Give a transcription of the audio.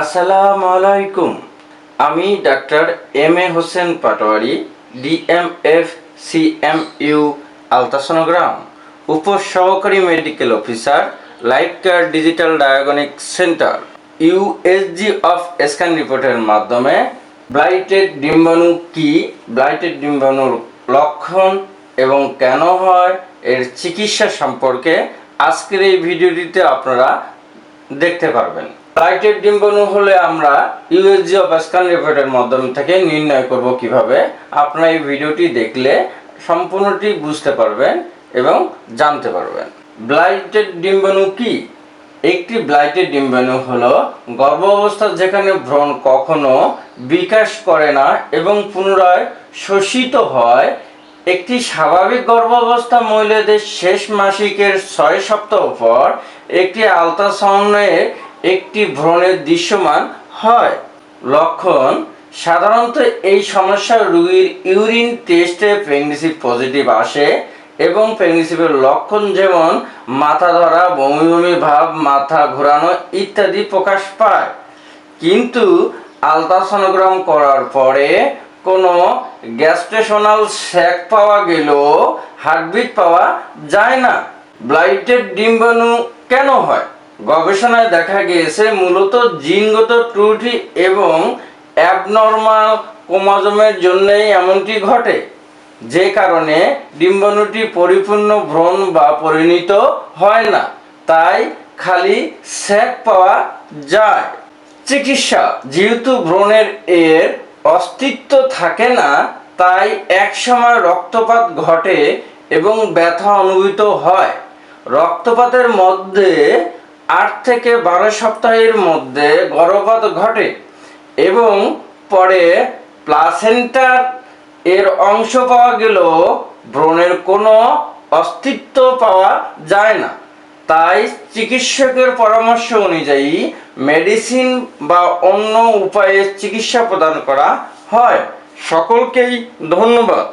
আসসালামু আলাইকুম। আমি doctor M A Hossain Patwari DMF CMU ultrasonogram উপ সহকারী medical officer life care digital diagnostic centre USG of scan রিপোর্টের মাধ্যমে ব্লাইটেড ডিম্বাণু কি, ব্লাইটেড ডিম্বাণুর লক্ষণ এবং কেন হয়, এর চিকিৎসা সম্পর্কে আজকের এই ভিডিওটিতে আপনারা দেখতে পারবেন। লাইটের ডিম্বাণু হলে আমরা ইউএসজি অফ স্ক্যান রিপোর্টের মাধ্যম থেকে নির্ণয় করব কীভাবে আপনারা এই ভিডিওটি দেখলে সম্পূর্ণটি বুঝতে পারবেন এবং জানতে পারবেন। ব্লাইটেড ডিম্বাণু কি? একটি ব্লাইটেড ডিম্বাণু হলো গর্ভ অবস্থা যেখানে ভ্রণ কখনো বিকাশ করে না এবং পুনরায় শোষিত হয় একটি স্বাভাবিক গর্ভাবস্থা মহিলাদের শেষ মাসিকের ছয় সপ্তাহ পর একটি আলট্রাসাউন্ডে একটি ভ্রণের দৃশ্যমান হয়। লক্ষণ, সাধারণত এই সমস্যা রোগীর ইউরিন টেস্টে প্রেগনেন্সি পজিটিভ আসে এবং প্রেগনেন্সির লক্ষণ যেমন মাথা ধরা, বমি বমি ভাব, মাথা ঘোরানো ইত্যাদি প্রকাশ পায়। কিন্তু আলট্রাসোনোগ্রাম করার পরে কোনো গ্যাস্ট্রেশনাল স্যাক পাওয়া গেলেও হার্টবিট পাওয়া যায় না। ব্লাইটেড ডিম্বাণু কেন হয়? গবেষণায় দেখা গিয়েছে মূলত জিনগত ত্রুটি এবং অ্যাবনর্মাল ক্রোমোজোমের জন্যই এমনটি ঘটে, যে কারণে ডিম্বাণুটি পরিপূর্ণ ভ্রণ বা পরিণত হয় না, তাই খালি স্যাক পাওয়া যায়। চিকিৎসা, যেহেতু ভ্রণের এর অস্তিত্ব থাকে না, তাই একসময় রক্তপাত ঘটে এবং ব্যথা অনুভূত হয়। রক্তপাতের মধ্যে আট থেকে বারো সপ্তাহের মধ্যে গর্ভপাত ঘটে এবং পরে প্লাসেন্টার এর অংশ পাওয়া গেলেও ব্রণের কোনো অস্তিত্ব পাওয়া যায় না। তাই চিকিৎসকের পরামর্শ অনুযায়ী মেডিসিন বা অন্য উপায়ে চিকিৎসা প্রদান করা হয়। সকলকেই ধন্যবাদ।